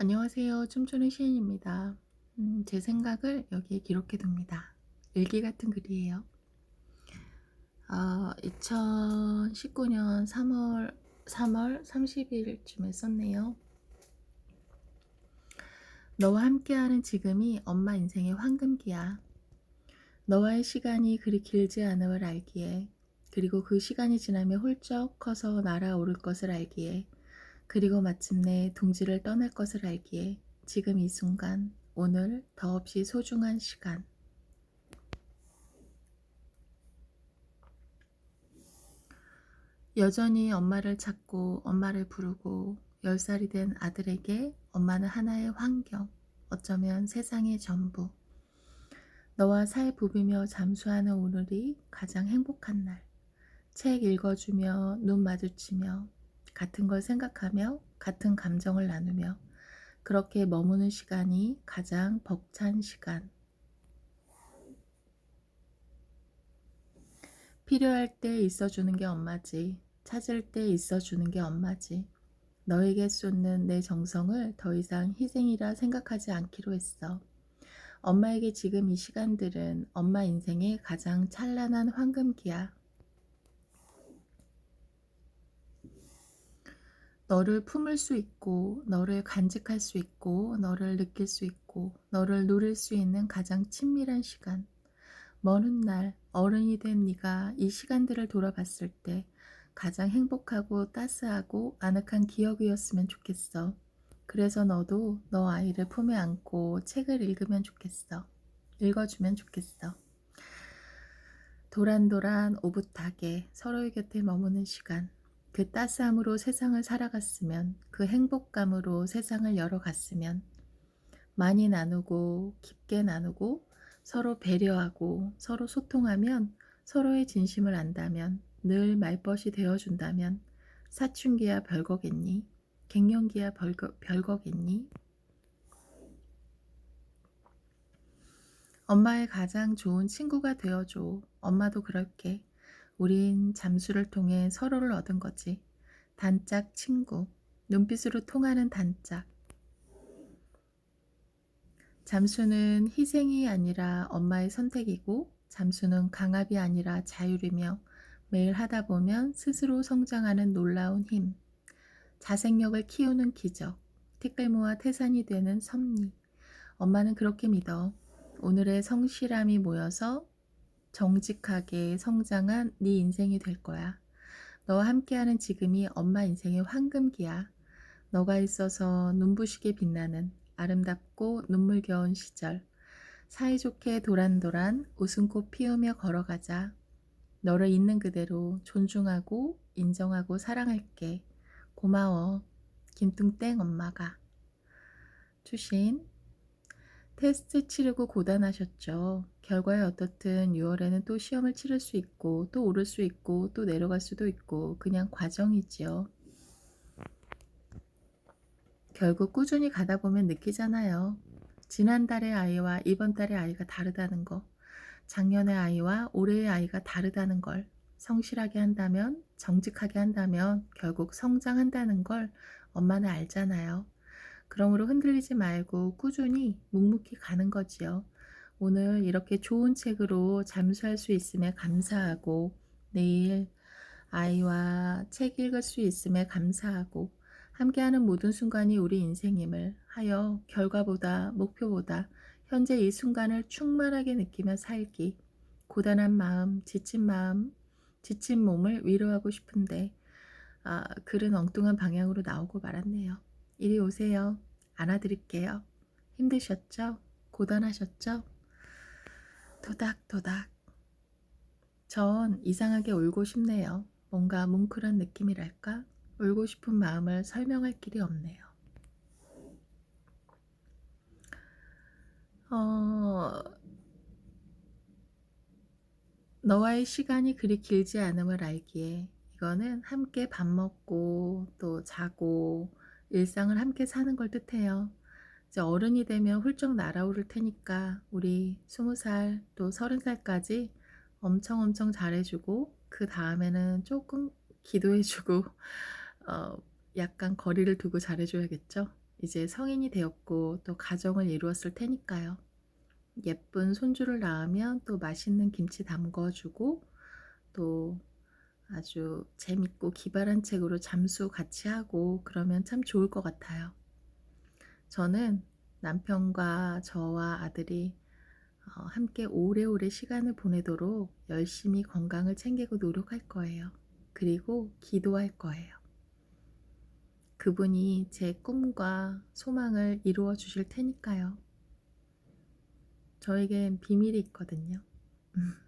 안녕하세요. 춤추는 시인입니다. 음, 제 생각을 여기에 기록해 둡니다. 일기 같은 글이에요. 어, 2019년 3월 3월 30일쯤에 썼네요. 너와 함께하는 지금이 엄마 인생의 황금기야. 너와의 시간이 그리 길지 않음을 알기에, 그리고 그 시간이 지나면 훌쩍 커서 날아오를 것을 알기에, 그리고 마침내 둥지를 떠날 것을 알기에, 지금 이 순간, 오늘 더없이 소중한 시간. 여전히 엄마를 찾고 엄마를 부르고 10살이 된 아들에게 엄마는 하나의 환경, 어쩌면 세상의 전부. 너와 살 부비며 잠수하는 오늘이 가장 행복한 날. 책 읽어주며 눈 마주치며 같은 걸 생각하며 같은 감정을 나누며 그렇게 머무는 시간이 가장 벅찬 시간. 필요할 때 있어주는 게 엄마지. 찾을 때 있어주는 게 엄마지. 너에게 쏟는 내 정성을 더 이상 희생이라 생각하지 않기로 했어. 엄마에게 지금 이 시간들은 엄마 인생의 가장 찬란한 황금기야. 너를 품을 수 있고, 너를 간직할 수 있고, 너를 느낄 수 있고, 너를 누릴 수 있는 가장 친밀한 시간. 먼 훗날 어른이 된 네가 이 시간들을 돌아봤을 때 가장 행복하고 따스하고 아늑한 기억이었으면 좋겠어. 그래서 너도 너 아이를 품에 안고 책을 읽으면 좋겠어. 읽어주면 좋겠어. 도란도란 오붓하게 서로의 곁에 머무는 시간. 그 따스함으로 세상을 살아갔으면, 그 행복감으로 세상을 열어갔으면, 많이 나누고, 깊게 나누고, 서로 배려하고, 서로 소통하면, 서로의 진심을 안다면, 늘 말벗이 되어준다면, 사춘기야 별거겠니? 갱년기야 별거, 별거겠니? 엄마의 가장 좋은 친구가 되어줘. 엄마도 그럴게. 우린 잠수를 통해 서로를 얻은 거지. 단짝 친구. 눈빛으로 통하는 단짝. 잠수는 희생이 아니라 엄마의 선택이고, 잠수는 강압이 아니라 자율이며, 매일 하다 보면 스스로 성장하는 놀라운 힘. 자생력을 키우는 기적. 티끌모아 태산이 되는 섭리. 엄마는 그렇게 믿어. 오늘의 성실함이 모여서 정직하게 성장한 네 인생이 될 거야. 너와 함께하는 지금이 엄마 인생의 황금기야. 너가 있어서 눈부시게 빛나는 아름답고 눈물겨운 시절. 사이좋게 도란도란 웃음꽃 피우며 걸어가자. 너를 있는 그대로 존중하고 인정하고 사랑할게. 고마워. 김뚱땡 엄마가. 추신. 테스트 치르고 고단하셨죠. 결과에 어떻든 6월에는 또 시험을 치를 수 있고 또 오를 수 있고 또 내려갈 수도 있고 그냥 과정이지요. 결국 꾸준히 가다 보면 느끼잖아요. 지난달의 아이와 이번 달의 아이가 다르다는 거. 작년의 아이와 올해의 아이가 다르다는 걸. 성실하게 한다면, 정직하게 한다면 결국 성장한다는 걸 엄마는 알잖아요. 그러므로 흔들리지 말고 꾸준히 묵묵히 가는 거지요. 오늘 이렇게 좋은 책으로 잠수할 수 있음에 감사하고 내일 아이와 책 읽을 수 있음에 감사하고 함께하는 모든 순간이 우리 인생임을 하여 결과보다 목표보다 현재 이 순간을 충만하게 느끼며 살기 고단한 마음, 지친 마음, 지친 몸을 위로하고 싶은데 아, 글은 엉뚱한 방향으로 나오고 말았네요. 이리 오세요. 안아드릴게요. 힘드셨죠? 고단하셨죠? 도닥도닥. 전 이상하게 울고 싶네요. 뭔가 뭉클한 느낌이랄까? 울고 싶은 마음을 설명할 길이 없네요. 어, 너와의 시간이 그리 길지 않음을 알기에 이거는 함께 밥 먹고 또 자고 일상을 함께 사는 걸 뜻해요. 이제 어른이 되면 훌쩍 날아오를 테니까 우리 스무 살 또 서른 살까지 엄청 엄청 잘해주고 그 다음에는 조금 기도해주고 어, 약간 거리를 두고 잘해줘야겠죠. 이제 성인이 되었고 또 가정을 이루었을 테니까요. 예쁜 손주를 낳으면 또 맛있는 김치 담궈주고 또 아주 재밌고 기발한 책으로 잠수 같이 하고 그러면 참 좋을 것 같아요. 저는 남편과 저와 아들이 어, 함께 오래오래 시간을 보내도록 열심히 건강을 챙기고 노력할 거예요. 그리고 기도할 거예요. 그분이 제 꿈과 소망을 이루어 주실 테니까요. 저에겐 비밀이 있거든요.